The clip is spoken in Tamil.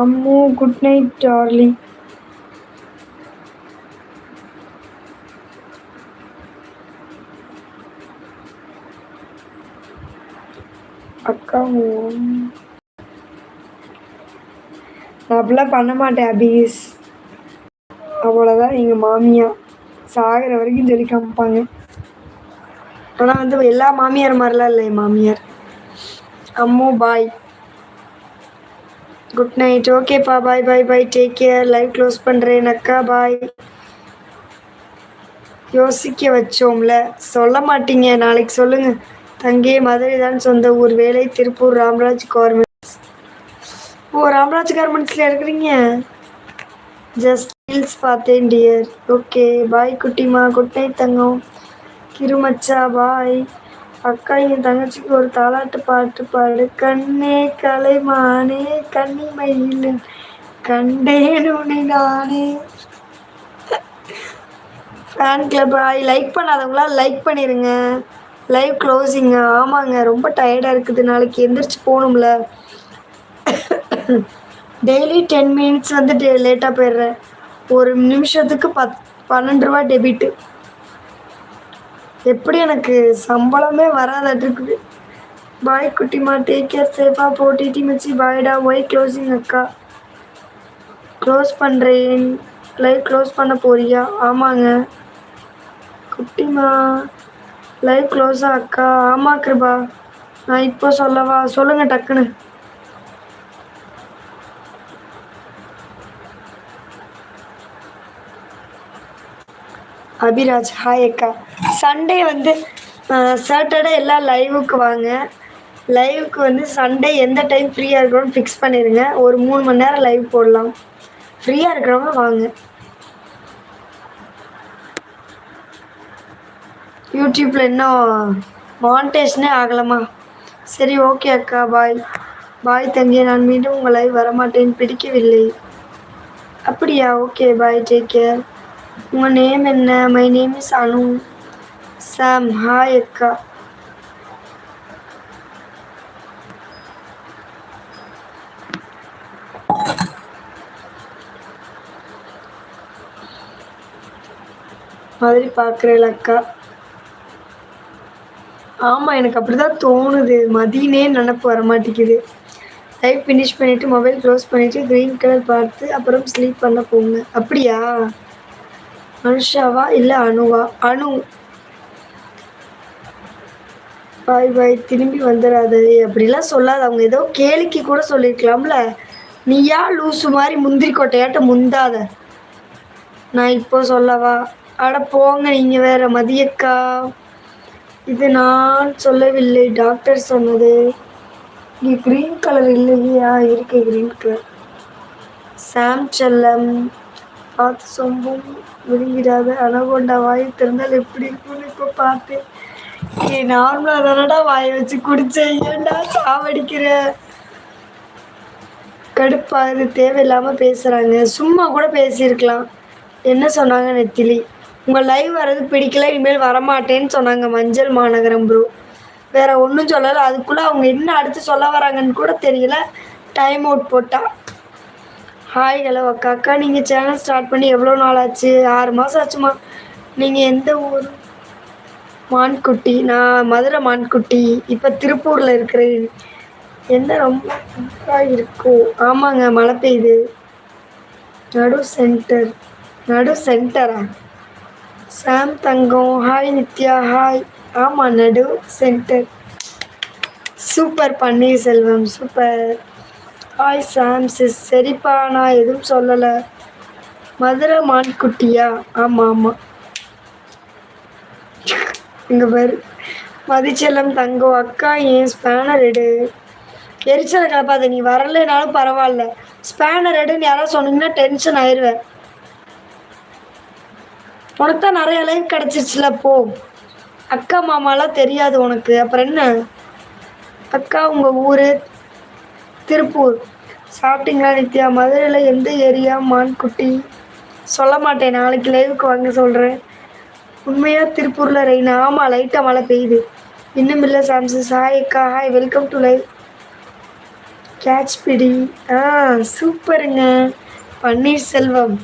அம்மு குட் நைட் டார்லிங் அக்கா நான் அப்படிலாம் பண்ண மாட்டேன் அபீஸ். அவ்வளோதான் எங்கள் மாமியா சாகிற வரைக்கும் சொல்லி காமிப்பாங்க. ஆனால் வந்து எல்லா மாமியார் மாதிரிலாம் இல்லை என் மாமியார். அம்மு பாய் குட் நைட் ஓகேப்பா bye bye bye take care live close பண்ணுறேன் அக்கா. பாய் யோசிக்க வச்சோம்ல. சொல்ல மாட்டீங்க. நாளைக்கு சொல்லுங்க. தங்கே மதுரை தான் சொந்த ஊர். வேலை திருப்பூர் ராம்ராஜ் கார்மெண்ட்ஸ் ஓ ராம்ராஜ் கார்மெண்ட்ஸில் இருக்கிறீங்க? ஜஸ்ட் ரீல்ஸ் பார்த்தேன் டியர் ஓகே பாய் குட்டிமா. குட் நைட் தங்கம். கிருமச்சா பாய் அக்கா என் தங்கச்சிக்கு ஒரு தாலாட்டு பாட்டு பாடு. கண்ணே கலைமானே கன்னிமயில் கண்டேன் உன்னை நானே. ஃபேன் கிளப் ஐ லைக் பண்ணாதவங்களாம் லைக் பண்ணிடுங்க லைவ் க்ளோசிங்க ஆமாங்க. ரொம்ப டயர்டாக இருக்குது. நாளைக்கு எந்திரிச்சு போகணும்ல. டெய்லி டென் மினிட்ஸ் வந்து லேட்டாக போயிடுறேன். ஒரு நிமிஷத்துக்கு பத் பன்னெண்டு ரூபா டெபிட்டு எப்படி எனக்கு சம்பளமே வராதாட்டு இருக்குது பாய் குட்டிமா டேக் கேர் சேஃபாக போட்டிட்டி மிச்சி பாய்டா ஒய் க்ளோசிங் அக்கா. க்ளோஸ் பண்ணுறேன் லைவ் க்ளோஸ் பண்ண போறியா? ஆமாங்க. குட்டிமா லைவ் க்ளோஸா அக்கா. ஆமா கிருபா. நான் இப்போ சொல்லவா? சொல்லுங்கள் டக்குன்னு. அபிராஜ் ஹாய் அக்கா. சண்டே வந்து சாட்டர்டே எல்லாம் லைவுக்கு வாங்க. லைவுக்கு வந்து சண்டே எந்த டைம் ஃப்ரீயாக இருக்கணும்னு ஃபிக்ஸ் பண்ணிடுங்க. ஒரு மூணு மணி நேரம் லைவ் போடலாம். ஃப்ரீயாக இருக்கிறவங்க வாங்க. யூடியூப்பில் இன்னும் மான்டேஷனே ஆகலாமா? சரி ஓகே அக்கா பாய் பாய் தங்கி நான் மீண்டும் உங்கள் லைவ் வரமாட்டேன். பிடிக்கவில்லை. அப்படியா? ஓகே பாய் டேக் கேர் உங்கள் நேம் என்ன? My name is Anu Sam hi அக்கா. மாதிரி பார்க்குறேன் அக்கா. ஆமாம் எனக்கு அப்படி தான் தோணுது. மதியனே நினப்பு வர மாட்டேங்குது. லைவ் ஃபினிஷ் பண்ணிவிட்டு மொபைல் க்ளோஸ் பண்ணிவிட்டு க்ரீன் கலர் பார்த்து அப்புறம் ஸ்லீப் பண்ண போங்க. அப்படியா? மனுஷாவா இல்லை அணுவா அணு பாய் பாய் திரும்பி வந்துடாது அப்படிலாம் சொல்லாத. அவங்க ஏதோ கேளிக்கு கூட சொல்லியிருக்கலாம்ல நீயா லூசு மாதிரி முந்திரி கொட்டையாட்ட முந்தாத? நான் இப்போ சொல்லவா? அட போங்க நீங்கள் வேற மதியக்கா. இது நான் சொல்லவில்லை. டாக்டர் சொன்னது. நீ க்ரீன் கலர் இல்லையா? இருக்கு க்ரீன் கலர் சாம் செல்லம். பார்த்து சொம்பும் விழுங்கிடாத அனகொண்டா வாய் திறந்தால் எப்படி இருக்கும்னு இப்போ பார்த்தேன். ஏ நார்மலாக தானடா வாயை வச்சு குடிச்சேன். ஏன்டா சாவடிக்கிற? கடுப்பாகுது தேவையில்லாமல் பேசுகிறாங்க சும்மா கூட பேசியிருக்கலாம். என்ன சொன்னாங்க நெத்திலி? உங்கள் லைவ் வர்றது பிடிக்கல இனிமேல் வரமாட்டேன்னு சொன்னாங்க மஞ்சள் மாநகரம் ப்ரோ வேற ஒன்றும் சொல்லலை. அதுக்குள்ளே அவங்க என்ன அடுத்து சொல்ல வராங்கன்னு கூட தெரியல. டைம் அவுட் போட்டால் ஹாய் ஹலோ அக்கா. அக்கா நீங்கள் சேனல் ஸ்டார்ட் பண்ணி எவ்வளோ நாள் ஆச்சு ஆறு மாதம் ஆச்சுமா. நீங்கள் எந்த ஊர்? மான்குட்டி. நான் மதுரை மான்குட்டி. இப்போ திருப்பூரில் இருக்கிறேன். என்ன ரொம்ப இருக்கும் ஆமாங்க மழை பெய்யுது. நடு சென்டர் நடு சென்டரா சாம் தங்கம். ஹாய் நித்யா. ஹாய் ஆமாம் நடு centre super Panneerselvam. Super. Hi Sam sis சரிப்பா நான் எதுவும் சொல்லலை. மதுரை மான்குட்டியா? ஆமாம் ஆமாம் இங்கே பேர். மதிச்செல்லம் தங்கம். அக்கா ஏன் ஸ்பேனர் எடு. எரிச்சலை கிளப்பாத நீ வரலைனாலும் பரவாயில்ல. ஸ்பேனர் எடுன்னு யாராவது சொன்னீங்கன்னா டென்ஷன் ஆயிடுவேன் உனக்கு தான் நிறைய லைஃப் கிடச்சிருச்சுல போ. அக்கா மாமாலாம் தெரியாது உனக்கு. அப்புறம் என்ன? அக்கா உங்கள் ஊர்? திருப்பூர். சாப்பிட்டீங்களா நித்யா? மதுரையில் எந்த ஏரியா? மான்குட்டி. சொல்ல மாட்டேன். நாளைக்கு லைவுக்கு வாங்க சொல்கிறேன் உண்மையாக திருப்பூரில் ரெயின் ஆமாம் லைட்டாக மழை பெய்யுது. இன்னும் இல்லை சாம்சஸ் ஹாய் அக்கா. Hi welcome to live catch பிடி ஆ சூப்பருங்க பன்னீர்செல்வம்.